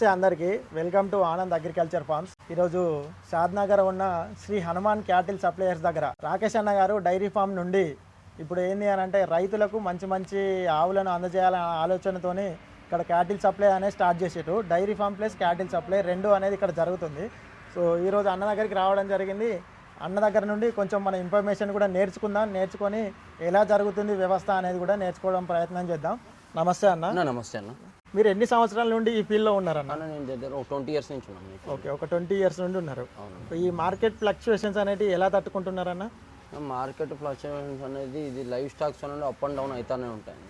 నమస్తే అందరికీ. Welcome to Anand agriculture farms ఈరోజు షాద్ నగర్ ఉన్న శ్రీ హనుమాన్ క్యాటిల్ సప్లయర్స్ దగ్గర రాకేష్ అన్న గారు డైరీ ఫామ్ నుండి ఇప్పుడు ఏంది అని అంటే రైతులకు మంచి మంచి ఆవులను అందజేయాలనే ఆలోచనతోని ఇక్కడ క్యాటిల్ సప్లై అనేది start చేసేటు dairy farm plus cattle supply రెండు అనేది ఇక్కడ జరుగుతుంది. సో ఈరోజు అన్న దగ్గరికి రావడం జరిగింది. అన్న దగ్గర నుండి కొంచెం మన ఇన్ఫర్మేషన్ కూడా నేర్చుకుందాం. నేర్చుకొని ఎలా జరుగుతుంది వ్యవస్థ అనేది కూడా నేర్చుకోవడం ప్రయత్నం చేద్దాం. నమస్తే అన్న. అన్న నమస్తే అన్న. మీరు ఎన్ని సంవత్సరాల నుండి ఈ ఫీల్డ్లో ఉన్నారన్న? అన్న నేను దగ్గర ఒక ట్వంటీ ఇయర్స్ నుంచి ఉన్నాను ఓకే ఒక ట్వంటీ ఇయర్స్ నుండి ఉన్నారు. ఈ మార్కెట్ ఫ్లక్చుయేషన్స్ అనేవి ఎలా తట్టుకుంటున్నారన్న? మార్కెట్ ఫ్లక్చుయేషన్స్ అనేది ఇది లైవ్ స్టాక్స్ అనేది అప్ అండ్ డౌన్ అవుతానే ఉంటాయి.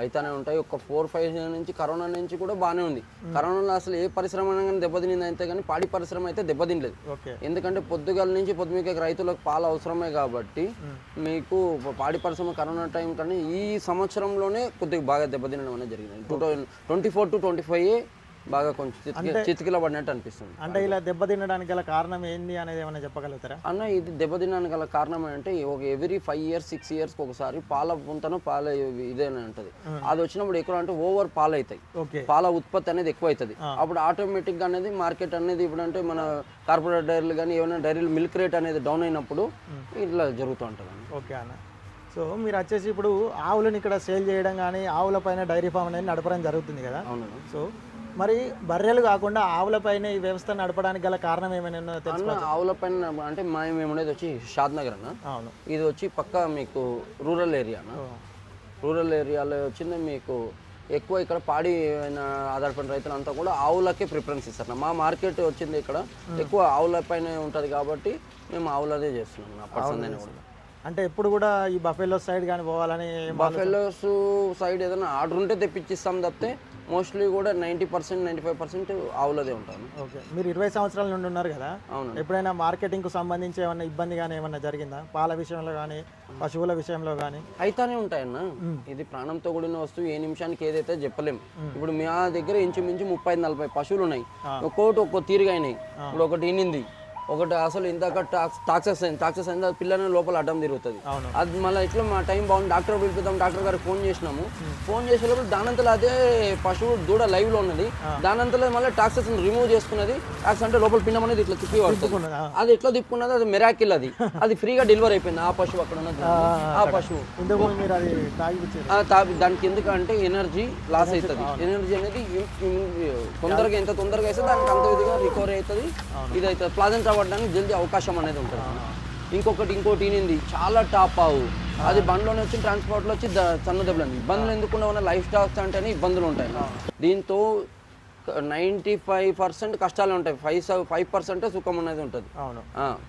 అయితేనే ఉంటాయి. ఒక ఫోర్ ఫైవ్ నుంచి కరోనా నుంచి కూడా బాగానే ఉంది. కరోనాలో అసలు ఏ పరిశ్రమ కానీ దెబ్బతినింది అయితే కానీ పాడి పరిశ్రమ అయితే దెబ్బతినలేదు. ఎందుకంటే పొద్దుగాల నుంచి పొద్దుమిక రైతులకు పాలు అవసరమే కాబట్టి మీకు పాడి పరిశ్రమ కరోనా టైం కానీ ఈ సంవత్సరంలోనే కొద్దిగా బాగా దెబ్బతినడం అనేది జరిగింది. Two twenty four to twenty five బాగా కొంచెం చితికి చితికిల పడినట్టు అనిపిస్తుంది. అంటే ఇలా దెబ్బతినడానికి గల కారణం ఏంది అనేది ఏమైనా చెప్పగలుగుతారా? అన్న ఇది దెబ్బతినడానికి గల కారణం ఏంటంటే ఒక ఎవ్రీ ఫైవ్ ఇయర్స్ సిక్స్ ఇయర్స్కి ఒకసారి పాల పుంతను పాల ఇదేనే ఉంటుంది. అది వచ్చినప్పుడు ఎక్కువ అంటే ఓవర్ పాలు అవుతాయి పాల ఉత్పత్తి అనేది ఎక్కువ అవుతుంది అప్పుడు ఆటోమేటిక్గా అనేది మార్కెట్ అనేది ఇప్పుడు అంటే మన కార్పొరేట్ డైరీలు కానీ ఏమైనా డైరీలు మిల్క్ రేట్ అనేది డౌన్ అయినప్పుడు ఇట్లా జరుగుతూ ఉంటుంది ఓకే అన్న. సో మీరు వచ్చేసి ఇప్పుడు ఆవులను ఇక్కడ సేల్ చేయడం కానీ ఆవుల పైన డైరీ ఫామ్ అనేది నడపడం జరుగుతుంది కదా. అవును సో మరి బర్రెలు కాకుండా ఆవుల పైన ఈ వ్యవస్థ నడపడానికి గల కారణం ఏమైనా తెలుసు అన్న ఆవుల పైన అంటే మా మేము ఉండేది వచ్చి షాద్ నగర్ అన్న. అవును. ఇది వచ్చి పక్క మీకు రూరల్ ఏరియా. రూరల్ ఏరియాలో వచ్చింది మీకు ఎక్కువ ఇక్కడ పాడి ఆధారపడిన రైతులంతా కూడా ఆవులకే ప్రిఫరెన్స్ ఇస్తారు మా మార్కెట్ వచ్చింది ఇక్కడ. ఎక్కువ ఆవుల పైన ఉంటుంది కాబట్టి మేము ఆవులదే చేస్తున్నాం పర్సన్ కూడా. అంటే ఎప్పుడు కూడా ఈ బఫెలో సైడ్ కానీ పోవాలని బఫెలోస్ సైడ్ ఏదైనా ఆర్డర్ ఉంటే తెప్పించిస్తాం తప్పితే మోస్ట్లీ కూడా ninety percent ninety five percent ఆవులదే ఉంటాను ఓకే. మీరు ఇరవై సంవత్సరాల నుండి ఉన్నారు కదా? అవును ఎప్పుడైనా మార్కెటింగ్కు సంబంధించి ఏమైనా ఇబ్బంది కానీ ఏమైనా జరిగిందా? పాల విషయంలో కానీ పశువుల విషయంలో కానీ అయితానే ఉంటాయన్న. ఇది ప్రాణంతో కూడిన వస్తువు ఏ నిమిషానికి ఏదైతే చెప్పలేం. ఇప్పుడు మా దగ్గర ఇంచుమించు ముప్పై నలభై పశువులు ఉన్నాయి ఒక్కొక్కటి ఒక్కో తీరుగా అయినాయి. ఇప్పుడు ఒకటి ఇనింది. ఒకటి అసలు ఇందాక టాక్సెస్ అయింది. టాక్సెస్ అయింది అది పిల్లని లోపల అడ్డం తిరుగుతుంది. అది మళ్ళీ ఇట్లా మా టైం బాగుంది డాక్టర్ పిలిపిద్దాం డాక్టర్ గారికి ఫోన్ చేసినాము. ఫోన్ చేసేటప్పుడు దానంతలో అదే పశువు దూడ లైవ్లో ఉన్నది దానంతలో మళ్ళీ టాక్సెస్ రిమూవ్ చేసుకున్నది. టాక్స్ అంటే లోపల పిండం అనేది ఇట్లా తిప్పి పడుతుంది? అది ఎట్లా తిప్పుకున్నది? అది మెరాకిల్ అది. అది ఫ్రీగా డెలివరీ అయిపోయింది. ఆ పశువు అక్కడ ఉన్నది. ఆ పశువు. దానికి ఎందుకంటే ఎనర్జీ లాస్ అవుతుంది ఎనర్జీ అనేది తొందరగా ఎంత తొందరగా అయితే దానికి అంత విధిగా రికవరీ అవుతుంది. ఇది అవుతుంది ప్లాజెంట్ అవ్వడానికి జల్దీ అవకాశం అనేది ఉంటుంది. ఇంకొకటి ఇంకోటి ఈనింది చాలా టాప్ ఆవు. అది బండ్లోనే వచ్చి ట్రాన్స్పోర్ట్లో వచ్చి ద- సన్న దెబ్బలు ఇబ్బందులు ఎందుకు ఉన్న లైఫ్ స్టాక్స్ అంటేనే ఇబ్బందులు ఉంటాయి. దీంతో నైంటీ ఫైవ్ పర్సెంట్ కష్టాలు ఉంటాయి. ఫైవ్ ఫైవ్ పర్సెంటే సుఖం అనేది ఉంటుంది. అవును.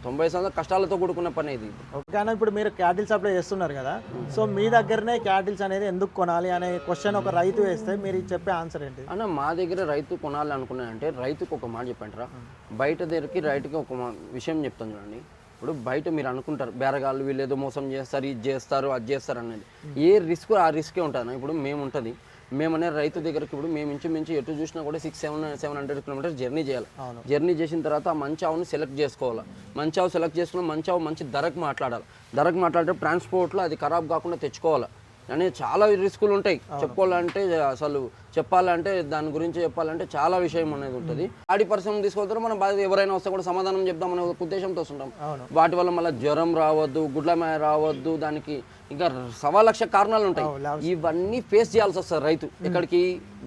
తొంభై శాతం కష్టాలతో కూడుకున్న పని ఇది. ఓకే ఇప్పుడు మీరు క్యాటిల్ సప్లై చేస్తున్నారు కదా సో మీ దగ్గరనే క్యాటిల్స్ అనేది ఎందుకు కొనాలి అనే క్వశ్చన్ ఒక రైతు వేస్తే మీరు చెప్పే ఆన్సర్ ఏంటి? అన్న మా దగ్గర రైతు కొనాలి అనుకున్నానంటే రైతుకు ఒక మాట చెప్పండి రా. బయట దగ్గరికి రైతుకి ఒక మా- విషయం చెప్తాను చూడండి. ఇప్పుడు బయట మీరు అనుకుంటారు బేరగాళ్ళు వీళ్ళు ఏదో మోసం చేస్తారు ఇది చేస్తారు అది చేస్తారు అనేది. ఏ రిస్క్ ఆ రిస్కే ఉంటుంది ఇప్పుడు మేము ఉంటుంది. మేమనే రైతు దగ్గరికి ఇప్పుడు మేము ఇంచుమించు ఎటు చూసినా కూడా six seven seven hundred kilometres journey చేయాలి. జర్నీ చేసిన తర్వాత ఆ మంచి ఆవుని సెలెక్ట్ చేసుకోవాలి. మంచి ఆవు సెలెక్ట్ చేసుకున్న మంచి ఆవు మంచి ధరకు మాట్లాడాలి. ధరకు మాట్లాడితే ట్రాన్స్పోర్ట్లో అది ఖరాబ్ కాకుండా తెచ్చుకోవాలి. అని చాలా రిస్కులు ఉంటాయి. చెప్పుకోవాలంటే అసలు చెప్పాలంటే దాని గురించి చెప్పాలంటే చాలా విషయం అనేది ఉంటుంది. ఆడి పరిశ్రమ తీసుకెళ్తారు మనం బాగా ఎవరైనా వస్తే కూడా సమాధానం చెప్దాం అనే ఒక ఉద్దేశంతో వస్తుంటాం. వాటి వల్ల మళ్ళీ జ్వరం రావద్దు గుడ్లమాయ రావద్దు దానికి ఇంకా సవా లక్ష కారణాలు ఉంటాయి. ఇవన్నీ ఫేస్ చేయాల్సి వస్తుంది రైతు. ఇక్కడికి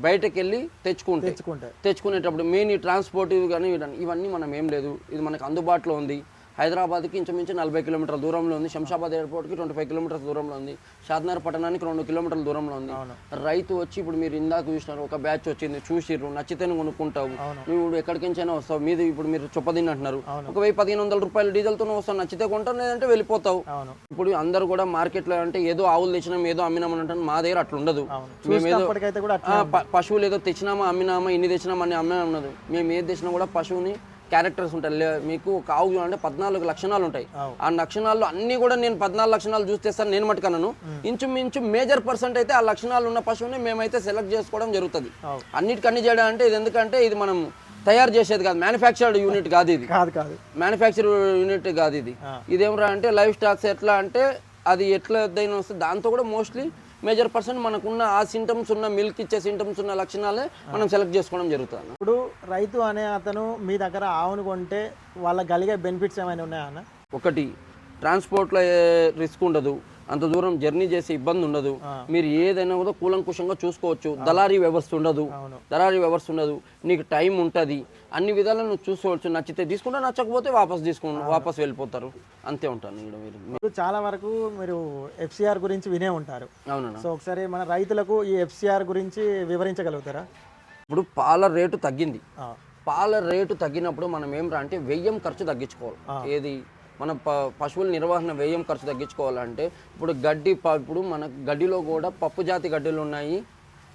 బయటకు వెళ్ళి తెచ్చుకుంటే. తెచ్చుకునేటప్పుడు మెయిన్ ఈ ట్రాన్స్పోర్ట్ కానీ ఇవన్నీ మనం ఏం లేదు. ఇది మనకు అందుబాటులో ఉంది. హైదరాబాద్కి ఇంచుమించు నలభై కిలోమీటర్ల దూరంలో ఉంది. శంషాబాద్ ఎయిర్పోర్ట్కి ట్వంటీ ఫైవ్ కిలోమీటర్స్ దూరంలో ఉంది. షాద్నగర్ పట్టణానికి రెండు కిలోమీటర్ల దూరంలో ఉంది. రైతు వచ్చి ఇప్పుడు మీరు ఇందాక చూసినారు ఒక బ్యాచ్ వచ్చింది చూసిర్రు నచ్చితేనే కొనుక్కుంటావు. నువ్వు ఎక్కడికించైనా వస్తావు మీది ఇప్పుడు మీరు చొప్పదిని అంటున్నారు. ఒక వెయ్యి పదిహేను వందల రూపాయల డీజిల్తో వస్తావు నచ్చితే కొంటావు లేదంటే వెళ్ళిపోతావు. ఇప్పుడు అందరు కూడా మార్కెట్లో అంటే ఏదో ఆవులు తెచ్చినాం ఏదో అమ్మినామని అంటారు మా దగ్గర అట్లా ఉండదు పశువులు ఏదో తెచ్చినామా అమ్మినామా ఇన్ని తెచ్చినామా అని అమ్మే ఉన్నది మేము ఏది తెచ్చినా కూడా పశువుని క్యారెక్టర్స్ ఉంటాయి. మీకు ఒక ఆవు అంటే పద్నాలుగు లక్షణాలు ఉంటాయి. ఆ లక్షణాలు అన్ని కూడా నేను పద్నాలుగు లక్షణాలు చూసి తెస్తాను నేను మటుకన్నాను ఇంచుమించు మేజర్ పర్సెంట్ అయితే ఆ లక్షణాలు ఉన్న పశువుని మేమైతే సెలెక్ట్ చేసుకోవడం జరుగుతుంది. అన్నిటికన్నీ చేయడం అంటే ఇది ఎందుకంటే ఇది మనం తయారు చేసేది కాదు. మ్యానుఫ్యాక్చర్డ్ యూనిట్ కాదు ఇది. కాదు కాదు. మ్యానుఫ్యాక్చర్ యూనిట్ కాదు ఇది. ఇదేమరా అంటే లైఫ్ స్టాక్స్ ఎట్లా అంటే అది ఎట్లా వస్తే దాంతో కూడా మోస్ట్లీ మేజర్ పర్సెంట్ మనకున్న ఆ సింటమ్స్ ఉన్న మిల్క్ ఇచ్చే సింటమ్స్ ఉన్న లక్షణాలే మనం సెలెక్ట్ చేసుకోవడం జరుగుతుంది. ఇప్పుడు రైతు అనే అతను మీ దగ్గర ఆవును కొంటే వాళ్ళకి కలిగే బెనిఫిట్స్ ఏమైనా ఉన్నాయా అన్న ఒకటి ట్రాన్స్పోర్ట్లో రిస్క్ ఉండదు అంత దూరం జర్నీ చేసే ఇబ్బంది ఉండదు. మీరు ఏదైనా కూడా కూలంకుషంగా చూసుకోవచ్చు. దళారీ వ్యవస్థ ఉండదు. అవును. దళారీ వ్యవస్థ ఉండదు. నీకు టైం ఉంటుంది. అన్ని విధాలు నువ్వు చూసుకోవచ్చు. నచ్చితే తీసుకుంటా నచ్చకపోతే వాపస్ తీసుకుని వాపస్ వెళ్ళిపోతారు. అంతే ఉంటాను ఇక్కడ మీరు. చాలా వరకు మీరు ఎఫ్సిఆర్ గురించి వినే ఉంటారు. అవునన్నా. సో ఒకసారి మన రైతులకు ఈ ఎఫ్సిఆర్ గురించి వివరించగలుగుతారా? ఇప్పుడు పాల రేటు తగ్గింది. పాల రేటు తగ్గినప్పుడు మనం ఏం రా అంటే వ్యయం ఖర్చు తగ్గించుకోవాలి. ఏది? మన ప పశువుల నిర్వహణ వ్యయం ఖర్చు తగ్గించుకోవాలంటే ఇప్పుడు గడ్డి ఇప్పుడు మన గడ్డిలో కూడా పప్పు జాతి గడ్డలు ఉన్నాయి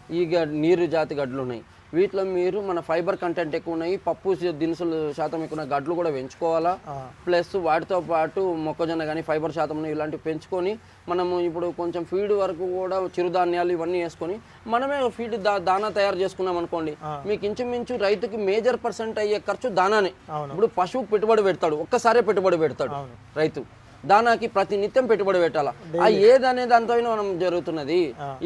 ఈ గ- నీరు జాతి గడ్డలు ఉన్నాయి వీటిలో మీరు మన ఫైబర్ కంటెంట్ ఎక్కువ ఉన్నాయి పప్పు దినుసులు శాతం ఎక్కువ గడ్డలు కూడా పెంచుకోవాలా? ప్లస్ వాటితో పాటు మొక్కజొన్న కానీ ఫైబర్ శాతం ఇలాంటివి పెంచుకొని మనము ఇప్పుడు కొంచెం ఫీడ్ వరకు కూడా చిరుధాన్యాలు ఇవన్నీ వేసుకొని మనమే ఫీడ్ దా దానా తయారు చేసుకున్నాం అనుకోండి మీకు ఇంచుమించు రైతుకి మేజర్ పర్సెంట్ అయ్యే ఖర్చు దానానే. ఇప్పుడు పశువు పెట్టుబడి పెడతాడు ఒక్కసారే పెట్టుబడి పెడతాడు. రైతు. దానాకి ప్రతి నిత్యం పెట్టుబడి పెట్టాలా? ఆ ఏదనే దాంతో మనం జరుగుతున్నది.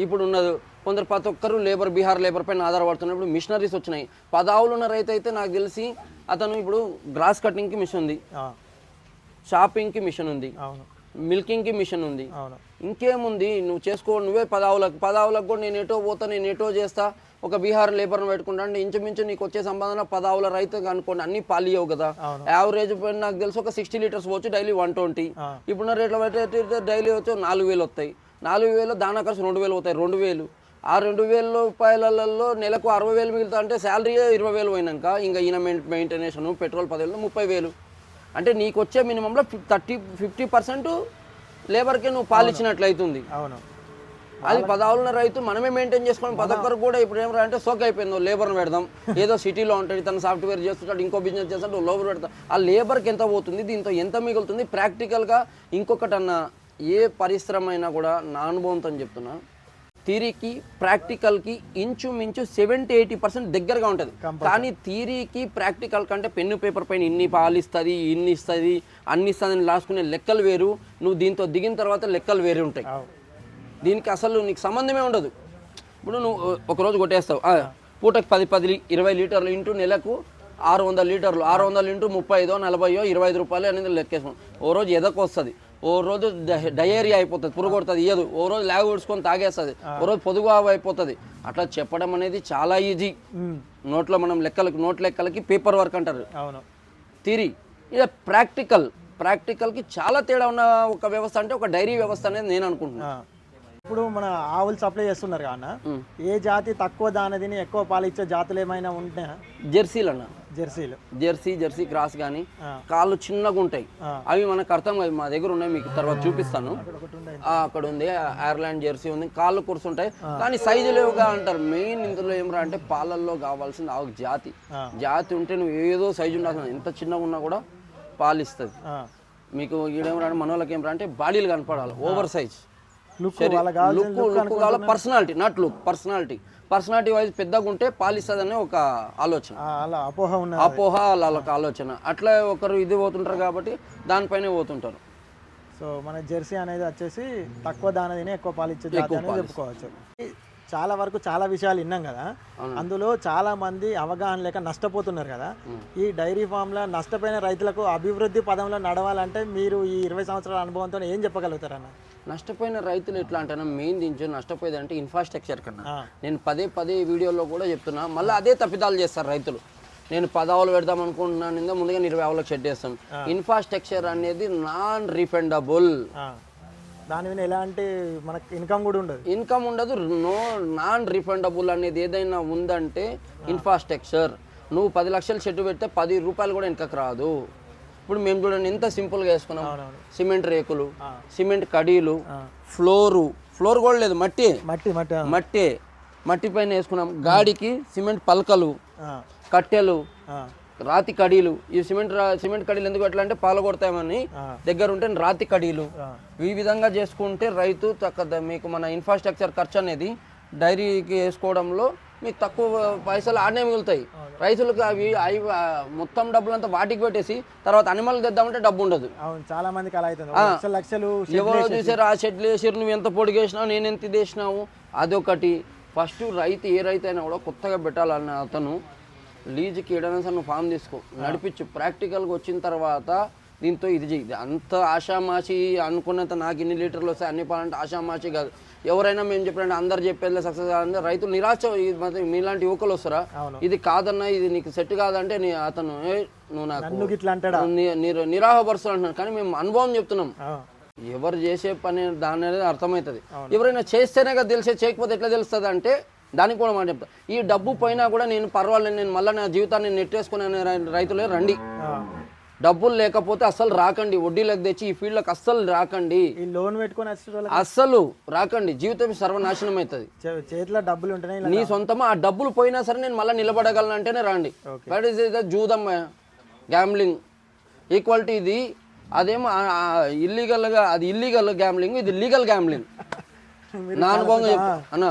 ఇప్పుడు ఉన్నది కొందరు ప్రతి ఒక్కరు లేబర్ బీహార్ లేబర్ పైన ఆధారపడుతున్నప్పుడు మిషనరీస్ వచ్చినాయి. పదావులు ఉన్న రైతు అయితే నాకు తెలిసి అతను ఇప్పుడు గ్రాస్ కటింగ్కి మిషన్ ఉంది. షాపింగ్కి మిషన్ ఉంది. మిల్కింగ్కి మిషన్ ఉంది. ఇంకేముంది? నువ్వు చేసుకో నువ్వే పదావులకు పదావులకు కూడా నేను ఎటో పోతా నేను ఎటో చేస్తా ఒక బీహార్ లేబర్ని పెట్టుకుంటా అంటే ఇంచుమించు నీకు వచ్చే సంపాదన పదావుల రైతు అనుకోండి అన్ని పాలియవు కదా. యావరేజ్ పైన నాకు తెలుసు ఒక సిక్స్టీ లీటర్స్ పోవచ్చు డైలీ వన్ ట్వంటీ. ఇప్పుడున్న రేట్ల బట్టి డైలీ వచ్చి నాలుగు వేలు వస్తాయి. నాలుగు వేలు దానా ఖర్చు రెండు వేలు అవుతాయి రెండు వేలు. ఆ రెండు వేల రూపాయలలో నెలకు అరవై వేలు మిగులుతా అంటే శాలరీ ఇరవై వేలు పోయినాక ఇంకా ఈయన మెయింటెనేషన్ పెట్రోల్ పదివేలు ముప్పై వేలు. అంటే నీకు వచ్చే మినిమంలో థర్టీ ఫిఫ్టీ పర్సెంట్ లేబర్కే నువ్వు పాలిచ్చినట్లయితుంది అవును. అది పదావులున్న రైతు మనమే మెయింటైన్ చేసుకోవడం ప్రతి ఒక్కరు కూడా ఇప్పుడు ఏం అంటే సోక్ అయిపోయిందో లేబర్ని పెడదాం. ఏదో సిటీలో ఉంటాడు తన సాఫ్ట్వేర్ చేస్తుంటాడు ఇంకో బిజినెస్ చేస్తాడు లేబర్ పెడతాం ఆ లేబర్కి ఎంత పోతుంది దీంతో ఎంత మిగులుతుంది? ప్రాక్టికల్గా ఇంకొకటి అన్న ఏ పరిశ్రమ అయినా కూడా నా అనుభవంతో చెప్తున్నా. థీరీకి ప్రాక్టికల్కి ఇంచుమించు సెవెంటీ ఎయిటీ పర్సెంట్ దగ్గరగా ఉంటుంది. కానీ థీరీకి ప్రాక్టికల్ కంటే పెన్ను పేపర్ పైన ఇన్ని పాలు ఇస్తుంది ఇన్ని ఇస్తుంది అన్ని ఇస్తుంది రాసుకునే లెక్కలు వేరు. నువ్వు దీంతో దిగిన తర్వాత లెక్కలు వేరే ఉంటాయి. దీనికి అసలు నీకు సంబంధమే ఉండదు. ఇప్పుడు నువ్వు ఒక రోజు కొట్టేస్తావు. పూటకి పది పది ఇరవై లీటర్లు ఇంటూ నెలకు ఆరు వందల లీటర్లు. ఆరు వందలు ఇంటూ ముప్పై ఐదో నలభైయో ఇరవై ఐదు రూపాయలు అనేది లెక్కేసుకోండి ఓ రోజు ఎదకు వస్తుంది. ఓ రోజు డ- డయేరియా అయిపోతుంది పురుగొడుతుంది ఇయ్యదు. ఓ రోజు లాగ్ ఉడుచుకొని తాగేస్తుంది. ఓ రోజు పొదుగు అయిపోతుంది. అట్లా చెప్పడం అనేది చాలా ఈజీ. నోట్లో మనం లెక్కలకి నోట్ లెక్కలకి పేపర్ వర్క్ అంటారు. థిరీ ఇక ప్రాక్టికల్. ప్రాక్టికల్కి చాలా తేడా ఉన్న ఒక వ్యవస్థ అంటే ఒక డైరీ వ్యవస్థ అనేది నేను అనుకుంటున్నాను. ఇప్పుడు మన ఆవులు సప్లై చేస్తున్నారు కాన. ఏ జాతి తక్కువ దాని తిని ఎక్కువ పాలు ఇచ్చే జాతులు ఏమైనా ఉంటున్నాయా జెర్సీలు అన్న. జెర్సీలు. జెర్సీ జెర్సీ క్రాస్ కానీ. కాళ్ళు చిన్నగా ఉంటాయి. అవి మనకు అర్థం కాదు. మా దగ్గర ఉన్నాయి మీకు తర్వాత చూపిస్తాను. అక్కడ ఉంది. ఐర్లాండ్ జెర్సీ ఉంది. కాళ్ళు కూర్చుంటాయి కానీ సైజు లేవుగా అంటారు. మెయిన్ ఇందులో ఏమరా అంటే పాలల్లో కావాల్సింది ఆవు జాతి. జాతి ఉంటే నువ్వు ఏదో సైజు ఉండాల్సిన ఎంత చిన్నగా ఉన్నా కూడా పాలు ఇస్తుంది ఆ. మీకు ఈడేమరా మనోళ్ళకి ఏమరా అంటే బాడీలు కనపడాలి. Over size. లుక్ లుక్ కావాలి personality not look personality personality wise పెద్దగా ఉంటే పాలిస్తుందనే ఒక ఆలోచన. అలా అపోహ ఉన్న అపోహ వాళ్ళకి ఆలోచన. అట్లా ఒకరు ఇది పోతుంటారు కాబట్టి దానిపైనే పోతుంటారు. సో మన జెర్సీ అనేది వచ్చేసి తక్కువ దాన తిని ఎక్కువ పాలు ఇచ్చే జాతి అనేది చెప్పుకోవచ్చు. చాలా వరకు చాలా విషయాలు విన్నాం కదా. అందులో చాలా మంది అవగాహన లేక నష్టపోతున్నారు కదా. ఈ డైరీ ఫామ్లో నష్టపోయిన రైతులకు అభివృద్ధి పదంలో నడవాలంటే మీరు ఈ ఇరవై సంవత్సరాల అనుభవంతో ఏం చెప్పగలుగుతారన్న? నష్టపోయిన రైతులు ఎట్లా అంటే మెయిన్ దించు నష్టపోయేది అంటే ఇన్ఫ్రాస్ట్రక్చర్ కన్నా. నేను పదే పదే వీడియోలో కూడా చెప్తున్నా. మళ్ళీ అదే తప్పిదాలు చేస్తారు రైతులు. నేను పదావులు పెడదాం అనుకుంటున్నాను ఇందా ముందుగా ఇరవై ఆవులకు షెడ్ చేస్తాం ఇన్ఫ్రాస్ట్రక్చర్ అనేది నాన్ రిఫండబుల్. దాని మీద ఎలాంటి మనకి ఇన్కమ్ కూడా ఉండదు. ఇన్కమ్ ఉండదు నో నాన్ రిఫండబుల్ అనేది ఏదైనా ఉందంటే ఇన్ఫ్రాస్ట్రక్చర్ నువ్వు పది లక్షలు షెడ్ పెడితే పది రూపాయలు కూడా వెనకకు రాదు. ఇప్పుడు మేము చూడండి ఎంత సింపుల్గా వేసుకున్నాం సిమెంట్ రేకులు. సిమెంట్ కడీలు. ఫ్లోరు ఫ్లోర్ కూడా లేదు మట్టి మట్టి మట్టి. మట్టే మట్టి పైన వేసుకున్నాం గాడికి సిమెంట్ పలకలు. కట్టెలు. రాతి కడీలు ఈ సిమెంట్ సిమెంట్ కడీలు ఎందుకు ఎట్లా అంటే పాలు కొడతామని. దగ్గర ఉంటే రాతి కడీలు. ఈ విధంగా చేసుకుంటే రైతు మీకు మన ఇన్ఫ్రాస్ట్రక్చర్ ఖర్చు అనేది డైరీకి వేసుకోవడంలో మీకు తక్కువ పైసలు ఆడనే మిగులుతాయి. రైతులకు అవి అవి మొత్తం డబ్బులంతా వాటికి పెట్టేసి తర్వాత అనిమల్ తెద్దామంటే డబ్బు ఉండదు. అవును చాలా మందికి అలా అవుతుంది. లక్షలు ఎవరో చూసారు ఆ షెడ్లు వేసారు నువ్వు ఎంత పొడిగేసినావు నేను ఎంత ఇది వేసినావు అదొకటి. ఫస్ట్ రైతు ఏ రైతు అయినా కూడా కొత్తగా పెట్టాలన్న అతను లీజుకి ఏడైనా సరే నువ్వు ఫామ్ తీసుకో. నడిపించు. ప్రాక్టికల్గా వచ్చిన తర్వాత దీంతో ఇది ఇది అంత ఆషామాషి అనుకున్నంత నాకు ఇన్ని లీటర్లు వస్తాయి అన్ని పాలంటే ఆషామాషి కాదు. ఎవరైనా మేము చెప్పినట్టు అందరు చెప్పేది సక్సెస్ కాదంటే రైతులు నిరాశ మీలాంటి యువకులు వస్తారా. ఇది కాదన్నా ఇది నీకు సెట్ కాదంటే నీ అతను "ఏ, నువ్వు నాకు నువ్వు ఇట్లా అంటాడా? ని- నిర- నిరాశపరుస్తాడు అంటున్నాడు. కానీ మేము అనుభవం చెప్తున్నాం. ఎవరు చేసే పని దాని అనేది అర్థమవుతుంది. ఎవరైనా చేస్తేనే కదా తెలిసే చేయకపోతే ఎట్లా తెలుస్తుంది అంటే దానికి కూడా మాట చెప్తా. ఈ డబ్బు పోయినా కూడా నేను పర్వాలేదు నేను మళ్ళీ నా జీవితాన్ని నెట్టేసుకునే రైతులే రండి. డబ్బులు లేకపోతే అస్సలు రాకండి. వడ్డీలకు తెచ్చి ఈ ఫీల్డ్లోకి అస్సలు రాకండి. ఈ లోన్ పెట్టుకొని అస్సలు రాకండి. జీవితం సర్వనాశనం అవుతుంది. చేతిలో డబ్బులు నీ సొంతమా ఆ డబ్బులు పోయినా సరే నేను మళ్ళీ నిలబడగలను అంటేనే రండి. బట్ ఇస్ ఇస్ జూదమ్ గ్యామ్లింగ్ ఈక్వాలిటీ ఇది అదేమో ఇల్లీగల్గా అది ఇల్లీగల్ గ్యామ్లింగ్ ఇది లీగల్ గ్యామ్లింగ్ మీరు నా అనుభవం చెప్పు. అన్న.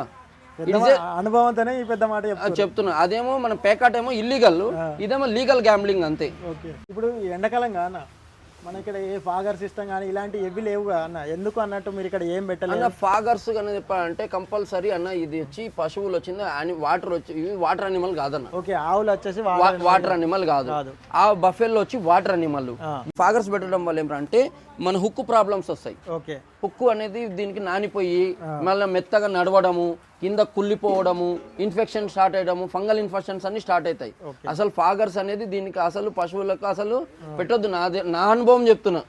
అనుభవంతోనే ఈ పెద్ద మాట చెప్తున్నా. అదేమో మన పేకాట ఏమో ఇల్లీగల్ ఇదేమో లీగల్ గ్యామ్లింగ్ అంతే. ఓకే. ఇప్పుడు ఎండాకాలం అన్న మన ఇక్కడ ఏ ఫాగర్ సిస్టమ్ కానీ ఇలాంటి ఏవి లేవు అన్న. ఎందుకు అన్నట్టు మీరు ఇక్కడ ఏం పెట్టలేదు? అన్న ఫాగర్స్ అనేది చెప్పాలంటే కంపల్సరీ అన్న ఇది వచ్చి పశువులు వచ్చింది వాటర్ వచ్చి ఇవి వాటర్ అనిమల్ కాదన్న. ఓకే ఆవులు వచ్చేసి వాటర్ అనిమల్ కాదు. కాదు. ఆ బఫెల్లో వచ్చి వాటర్ అనిమల్. ఫాగర్స్ పెట్టడం వల్ల ఏమంటే మన హుక్కు ప్రాబ్లమ్స్ వస్తాయి. ఓకే. హుక్కు అనేది దీనికి నానిపోయి మళ్ళీ మెత్తగా నడవడము కింద కుళ్ళిపోవడము ఇన్ఫెక్షన్ స్టార్ట్ అయ్యడము ఫంగల్ ఇన్ఫెక్షన్స్ అన్ని స్టార్ట్ అవుతాయి అసలు ఫాగర్స్ అనేది దీనికి అసలు పశువులకు అసలు పెట్టొద్దు. నాదే నా అనుభవం చెప్తున్నా.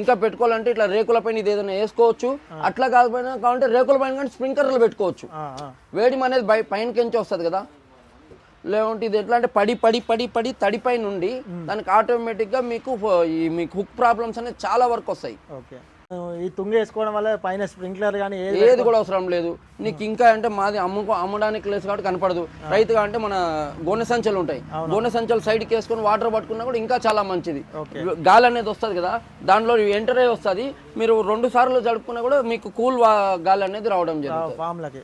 ఇంకా పెట్టుకోవాలంటే ఇట్లా రేకుల పైన ఇది ఏదైనా వేసుకోవచ్చు. అట్లా కాకపోయినా కావాలంటే రేకుల పైన కానీ స్ప్రింక్లర్లు పెట్టుకోవచ్చు. వేడిమ అనేది బయ పైనకించి వస్తుంది కదా. లేకుంటే ఇది ఎట్లా అంటే పడి పడి పడి పడి తడిపై నుండి దానికి ఆటోమేటిక్గా మీకు ఈ మీకు హుక్ ప్రాబ్లమ్స్ అనేది చాలా వరకు వస్తాయి. ఓకే. ఈ తుంగ వేసుకోవడం వల్ల పైన స్ప్రింక్లర్ కానీ ఏది కూడా అవసరం లేదు. నీకు ఇంకా అంటే మాది అమ్ముకో అమ్మడానికి లేదు కాబట్టి కనపడదు. రైతుగా అంటే మన గోనె సంచులు ఉంటాయి. గోనె సంచులు సైడ్కి వేసుకొని వాటర్ పట్టుకున్నా కూడా ఇంకా చాలా మంచిది. గాలి అనేది వస్తుంది కదా దాంట్లో ఎంటర్ అయ్యి వస్తుంది. మీరు రెండు సార్లు జడుపుకున్నా కూడా మీకు కూల్ గాలి అనేది రావడం జరుగుతుంది. ఫామ్లకి.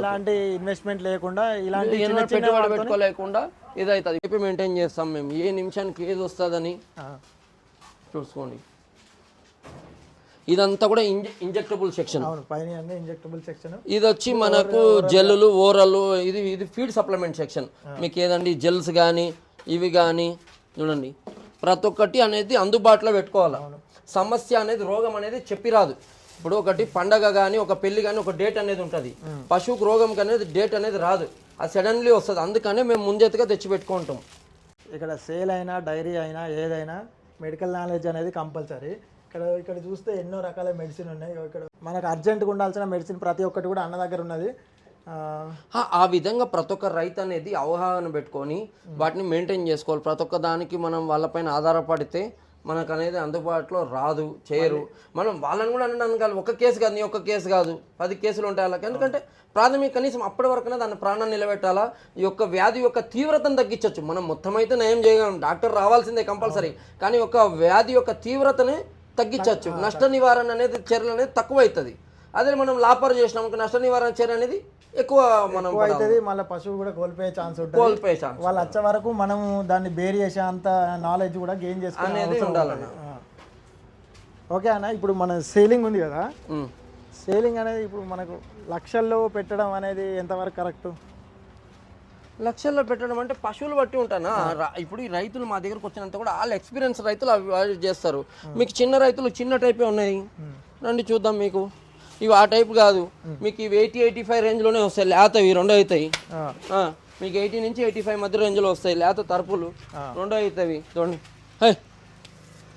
ఎలాంటి ఇన్వెస్ట్మెంట్ లేకుండా ఇలాంటి పెట్టుబడి పెట్టుకోలేకుండా ఇది అవుతుంది చెప్పి మెయింటైన్ చేస్తాం మేము. ఏ నిమిషానికి ఏది వస్తుందని చూసుకోండి. ఇదంతా కూడా ఇంజ ఇంజెక్టబుల్ సెక్షన్. Injectable section. ఇది వచ్చి మనకు జెల్లులు ఓరలు ఇది ఇది ఫీడ్ సప్లిమెంట్ సెక్షన్. మీకు ఏదండి? జెల్స్ కానీ ఇవి కానీ చూడండి. ప్రతి ఒక్కటి అనేది అందుబాటులో పెట్టుకోవాలి. సమస్య అనేది రోగం అనేది చెప్పి రాదు. ఇప్పుడు ఒకటి పండగ కానీ ఒక పెళ్ళి కానీ ఒక డేట్ అనేది ఉంటుంది. పశువుకు రోగం అనేది డేట్ అనేది రాదు. అది సడన్లీ వస్తుంది. అందుకనే మేము ముందెత్తుగా తెచ్చి పెట్టుకుంటాం. ఇక్కడ సేల్ అయినా డైరీ అయినా ఏదైనా మెడికల్ నాలెడ్జ్ అనేది కంపల్సరీ. ఇక్కడ ఇక్కడ చూస్తే ఎన్నో రకాల మెడిసిన్ ఉన్నాయి. ఇక్కడ మనకు అర్జెంటుగా ఉండాల్సిన మెడిసిన్ ప్రతి ఒక్కటి కూడా అన్న దగ్గర ఉన్నది. ఆ, విధంగా ప్రతి ఒక్క రైతు అనేది అవగాహన పెట్టుకొని వాటిని మెయింటైన్ చేసుకోవాలి. ప్రతి ఒక్క దానికి మనం వాళ్ళపైన ఆధారపడితే మనకు అనేది అందుబాటులో రాదు చేయరు మనం వాళ్ళని కూడా అనడానికి కాదు ఒక కేసు కాదు నీ ఒక్క కేసు కాదు. పది కేసులు ఉంటాయి వాళ్ళకి. ఎందుకంటే ప్రాథమిక కనీసం అప్పటి వరకునే దాని ప్రాణాన్ని నిలబెట్టాలా? ఈ యొక్క వ్యాధి యొక్క తీవ్రతను తగ్గించవచ్చు మనం మొత్తం అయితే నయం చేయగలం. డాక్టర్ రావాల్సిందే కంపల్సరీ. కానీ ఒక వ్యాధి యొక్క తీవ్రతని తగ్గించవచ్చు. నష్ట నివారణ అనేది చర్యలు అనేది తక్కువ అవుతుంది అదే మనం లాపర్ చేసినాం నష్ట నివారణ చర్య అనేది ఎక్కువ మనం అవుతుంది మళ్ళీ పశువు కూడా కోల్పోయే ఛాన్స్ ఉంటుంది. కోల్పోయే ఛాన్స్ వాళ్ళు వచ్చే వరకు మనం దాన్ని బేర్ చేసే అంత నాలెడ్జ్ కూడా గెయిన్ చేసుకునే ఉండాలన్న. ఓకే అన్న ఇప్పుడు మన సేలింగ్ ఉంది కదా. సేలింగ్ అనేది ఇప్పుడు మనకు లక్షల్లో పెట్టడం అనేది ఎంతవరకు కరెక్ట్ లక్షల్లో పెట్టడం అంటే పశువులు బట్టి ఉంటానా? ఇప్పుడు ఈ రైతులు మా దగ్గరకు వచ్చినంత కూడా వాళ్ళ ఎక్స్పీరియన్స్ రైతులు అవి చేస్తారు. మీకు చిన్న రైతులు చిన్న టైపే ఉన్నాయి. రండి చూద్దాం మీకు. ఇవి ఆ టైప్ కాదు. మీకు ఇవి ఎయిటీ ఎయిటీ ఫైవ్ రేంజ్లోనే వస్తాయి. లేతవి రెండు అవుతాయి. మీకు ఎయిటీ నుంచి ఎయిటీ ఫైవ్ మధ్య రేంజ్లో వస్తాయి. లేత తరపులు రెండో అవుతాయి. చూడండి. హే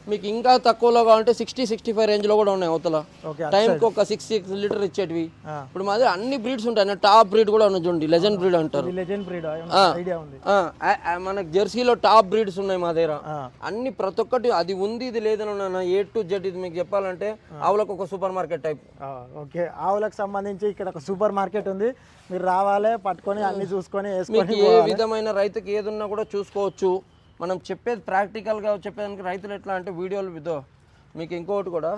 మీకు ఇంకా తక్కువలో కావాలంటే సిక్స్టీ సిక్స్టీ ఫైవ్ రేంజ్లో కూడా ఉన్నాయి అవతల. టైంకి ఒక సిక్స్ సిక్స్ లీటర్ ఇచ్చేటివి. ఇప్పుడు మా దగ్గర అన్ని బ్రీడ్స్ ఉంటాయి. టాప్ బ్రీడ్ కూడా ఉన్నాయి చూడండి లెజెండ్ బ్రీడ్ అంటారు. మనకు జెర్సీలో టాప్ బ్రీడ్స్ ఉన్నాయి మా దగ్గర. అన్ని ప్రతి ఒక్కటి అది ఉంది ఇది లేదని ఏ టు జెడ్ ఇది మీకు చెప్పాలంటే ఆవులకు ఒక సూపర్ మార్కెట్ టైప్. ఓకే. ఆవులకు సంబంధించి ఇక్కడ ఒక సూపర్ మార్కెట్ ఉంది. మీరు రావాలి పట్టుకొని అన్ని చూసుకొని మీకు ఏ విధమైన రైతుకి ఏది ఉన్నా కూడా చూసుకోవచ్చు. మనం చెప్పేది ప్రాక్టికల్గా చెప్పేదానికి రైతులు ఎట్లా అంటే వీడియోలు విదో మీకు ఇంకొకటి కూడా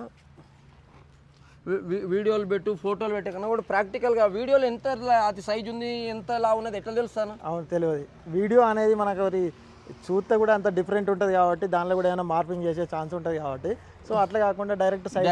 వీడియోలు పెట్టు ఫోటోలు పెట్టే కన్నా కూడా ప్రాక్టికల్గా వీడియోలు ఎంత అది సైజ్ ఉంది ఎంత లా ఉన్నది ఎట్లా తెలుస్తాను? అవును తెలియదు. వీడియో అనేది మనకు అది చూస్తే కూడా అంత డిఫరెంట్ ఉంటుంది కాబట్టి దానిలో కూడా ఏమైనా మార్పింగ్ చేసే ఛాన్స్ ఉంటుంది కాబట్టి సో అట్లా కాకుండా డైరెక్ట్ సైడ్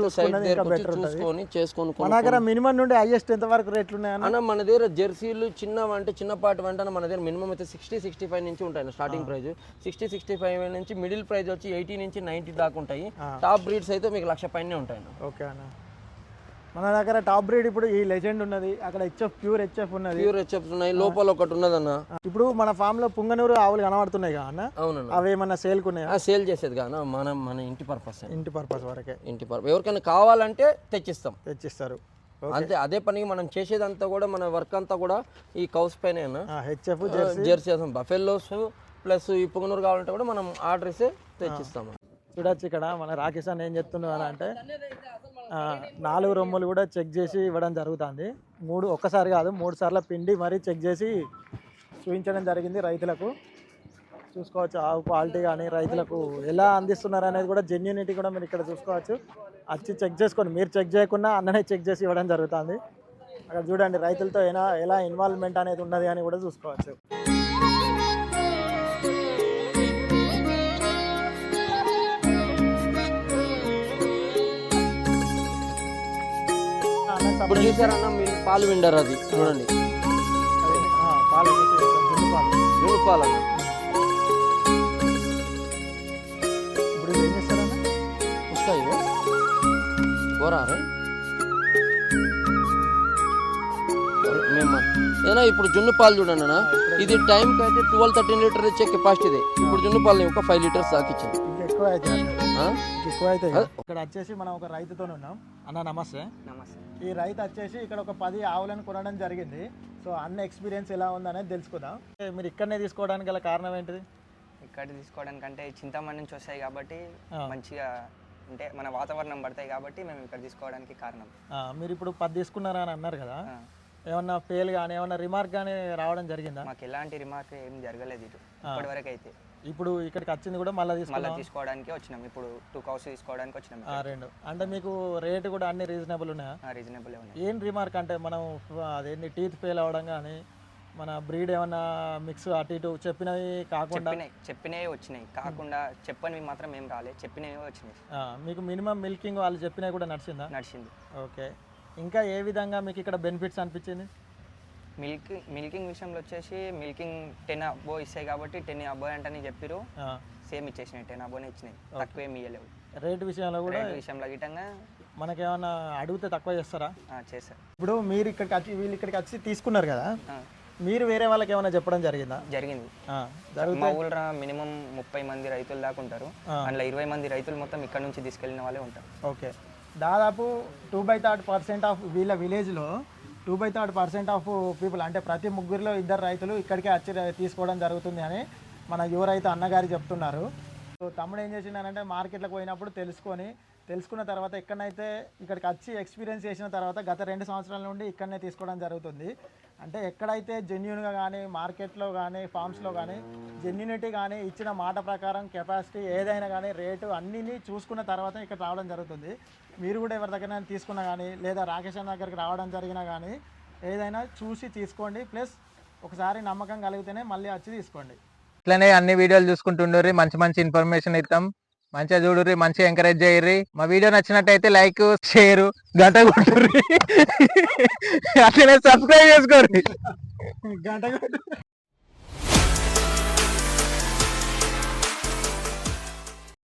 చూసుకొని చేసుకొని మన దగ్గర మినిమం నుండి హైయెస్ట్ ఎంత వరకు రేట్లు ఉన్నాయన్న? అన్న మన దగ్గర జెర్సీలు చిన్న అంటే చిన్నపాటి వెంటనే మన దగ్గర మినిమం అయితే సిక్స్టీ సిక్స్టీ ఫైవ్ నుంచి ఉంటాయి starting price sixty sixty five నుంచి మిడిల్ ప్రైస్ వచ్చి ఎయిటీ నుంచి నైన్టీ దాకా ఉంటాయి. టాప్ బ్రీడ్స్ అయితే మీకు లక్ష పైనే ఉంటాయి. ఓకే అన్న. మన దగ్గర టాప్ బ్రీడ్ ఇప్పుడు ఈ లెజెండ్ ఉన్నది. అక్కడ హెచ్ఎఫ్ ప్యూర్ హెచ్ఎఫ్ ఉన్నది. ప్యూర్ హెచ్ఎఫ్ ఉన్నాయి. లోపల ఒకటి ఉన్నదన్న ఇప్పుడు మన ఫామ్లో పుంగనూరు ఆవులు కనబడుతున్నాయి అన్న? అవునన్న. అవి ఏమన్నా సేల్కి ఉన్నాయా సేల్ చేసేది కాన మన మన ఇంటి పర్పస్. ఇంటి పర్పస్ వరకే. ఇంటి పర్పస్ ఎవరికైనా కావాలంటే తెచ్చిస్తాం. తెచ్చిస్తారు. అంతే అదే పనికి మనం చేసేదంతా కూడా మన వర్క్ అంతా కూడా ఈ కౌస్ పైన హెచ్ఎఫ్ జెర్సీ. బఫెల్లోస్ ప్లస్ ఈ పొంగనూరు కావాలంటే కూడా మనం ఆర్డర్ ఇస్తే తెచ్చిస్తాం చూడొచ్చు ఇక్కడ మన రాకేష్ అన్న ఏం చెప్తున్నాడు అని అంటే నాలుగు రొమ్ములు కూడా చెక్ చేసి ఇవ్వడం జరుగుతుంది. మూడు ఒక్కసారి కాదు మూడు సార్లు పిండి మరీ చెక్ చేసి చూపించడం జరిగింది రైతులకు. చూసుకోవచ్చు ఆవు క్వాలిటీ కానీ రైతులకు ఎలా అందిస్తున్నారు అనేది కూడా జెన్యునిటీ కూడా మీరు ఇక్కడ చూసుకోవచ్చు. వచ్చి చెక్ చేసుకోండి మీరు చెక్ చేయకుండా అన్ననే చెక్ చేసి ఇవ్వడం జరుగుతుంది. అక్కడ చూడండి రైతులతో ఎలా ఎలా ఇన్వాల్వ్మెంట్ అనేది ఉన్నది అని కూడా చూసుకోవచ్చు. ఇప్పుడు చూసారన్న మీ పాలు విండర్ అది. చూడండి. పాలు అన్న ఇప్పుడు ఇది ఏం చేస్తారన్న? వస్తాయి ఇవి? పోరా రే. మేము ఏనా ఇప్పుడు జున్ను పాలు చూడండి అన్న. ఇది టైంకి అయితే ట్వెల్వ్ థర్టీన్ లీటర్ ఇచ్చే కెపాసిటీ ఇది ఇప్పుడు జున్ను పాలు ఒక ఫైవ్ లీటర్స్ దాకా ఇచ్చింది ఎక్కువ అయితే ఎక్కువ అయితే ఇక్కడ వచ్చేసి మనం ఒక రైతుతో ఉన్నాం. అన్న నమస్తే. నమస్తే. ఈ రైతు వచ్చేసి ఇక్కడ ఒక పది ఆవులను కొనడం జరిగింది. సో అన్న ఎక్స్పీరియన్స్ ఎలా ఉందనేది తెలుసుకుందాం. మీరు ఇక్కడనే తీసుకోవడానికి గల కారణం ఏంటిది? ఇక్కడ తీసుకోవడానికంటే చింతామణి నుంచి వస్తాయి కాబట్టి. మంచిగా అంటే మన వాతావరణం పడతాయి కాబట్టి మేము ఇక్కడ తీసుకోవడానికి కారణం. ఆ, మీరు ఇప్పుడు పది తీసుకున్నారా అని అన్నారు కదా. ఏమన్నా ఫెయిల్ కానీ ఏమన్నా రిమార్క్ కానీ రావడం జరిగిందా? మాకు ఎలాంటి రిమార్క్ ఏం జరగలేదు ఇటు ఇప్పటి వరకు అయితే ఇప్పుడు ఇక్కడికి వచ్చింది కూడా మళ్ళీ మళ్ళీ తీసుకున్నాం తీసుకోవడానికి వచ్చినాం. ఇప్పుడు టూ కౌస్ తీసుకోవడానికి వచ్చినాం ఆ, రెండు. అంటే మీకు రేటు కూడా అన్ని రీజనబుల్ ఉన్నాయా? రీజనబుల్ ఉన్నాయి. ఏం రిమార్క్ అంటే మనం అదేంటి టీత్ ఫెయిల్ అవ్వడం కానీ మన బ్రీడ్ ఏమన్నా మిక్స్ అటు ఇటు చెప్పినవి కాకుండా? చెప్పినాయి చెప్పినవి వచ్చినాయి. కాకుండా చెప్పనివి మాత్రం ఏం రాలే. చెప్పినవి వచ్చినాయి. ఆ, మీకు మినిమం మిల్కింగ్ వాళ్ళు చెప్పినవి కూడా నడిచిందా? నడిచింది. ఓకే. ఇంకా ఏ విధంగా మీకు ఇక్కడ బెనిఫిట్స్ అనిపించింది? మిల్క్ మిల్కింగ్ విషయంలో వచ్చేసి మిల్కింగ్ టెన్ అబ్బో ఇస్తాయి కాబట్టి టెన్ అబ్బో అంటని చెప్పిరు. సేమ్ ఇచ్చేసినాయి టెన్ అబ్బోనే ఇచ్చినాయి. తక్కువ ఏమి ఇవ్వలేవు రేట్ విషయంలో కూడా విషయంలో గిట్టంగా మనకేమన్నా అడిగితే తక్కువ చేస్తారా? చేశారు ఇప్పుడు మీరు ఇక్కడికి వచ్చి వీళ్ళు ఇక్కడికి వచ్చి తీసుకున్నారు కదా మీరు వేరే వాళ్ళకి ఏమైనా చెప్పడం జరిగిందా? జరిగింది. మా ఊళ్ళో మినిమం ముప్పై మంది రైతులు దాకా ఉంటారు. అందులో ఇరవై మంది రైతులు మొత్తం ఇక్కడ నుంచి తీసుకెళ్ళిన వాళ్ళే ఉంటారు. ఓకే. దాదాపు two by third percent of వీళ్ళ విలేజ్లో two by third percent of people అంటే ప్రతి ముగ్గురిలో ఇద్దరు రైతులు ఇక్కడికే వచ్చి తీసుకోవడం జరుగుతుంది అని మన యువ రైతు అన్నగారు చెప్తున్నారు. సో తమ్ముడు ఏం చేసిండనంటే మార్కెట్లకు పోయినప్పుడు తెలుసుకొని తెలుసుకున్న తర్వాత ఎక్కడనైతే ఇక్కడికి వచ్చి ఎక్స్పీరియన్స్ చేసిన తర్వాత గత రెండు సంవత్సరాల నుండి ఇక్కడనే తీసుకోవడం జరుగుతుంది. అంటే ఎక్కడైతే జెన్యున్గా కానీ మార్కెట్లో కానీ ఫామ్స్లో కానీ జెన్యునిటీ కానీ ఇచ్చిన మాట ప్రకారం కెపాసిటీ ఏదైనా కానీ రేటు అన్నిని చూసుకున్న తర్వాత ఇక్కడ రావడం జరుగుతుంది. మీరు కూడా ఎవరి దగ్గర తీసుకున్నా కానీ లేదా రాకేష్ అన్న దగ్గరికి రావడం జరిగినా కానీ ఏదైనా చూసి తీసుకోండి. ప్లస్ ఒకసారి నమ్మకం కలిగితేనే మళ్ళీ వచ్చి తీసుకోండి. ఇట్లనే అన్ని వీడియోలు చూసుకుంటుండ్రి మంచి మంచి ఇన్ఫర్మేషన్ ఇస్తాం మంచిగా చూడుర్రి మంచిగా ఎంకరేజ్ చేయర్రి. మా వీడియో నచ్చినట్టయితే లైక్ షేర్ గంట కొట్టుర్రి అట్లనే సబ్స్క్రైబ్ చేసుకోర్రి. గంట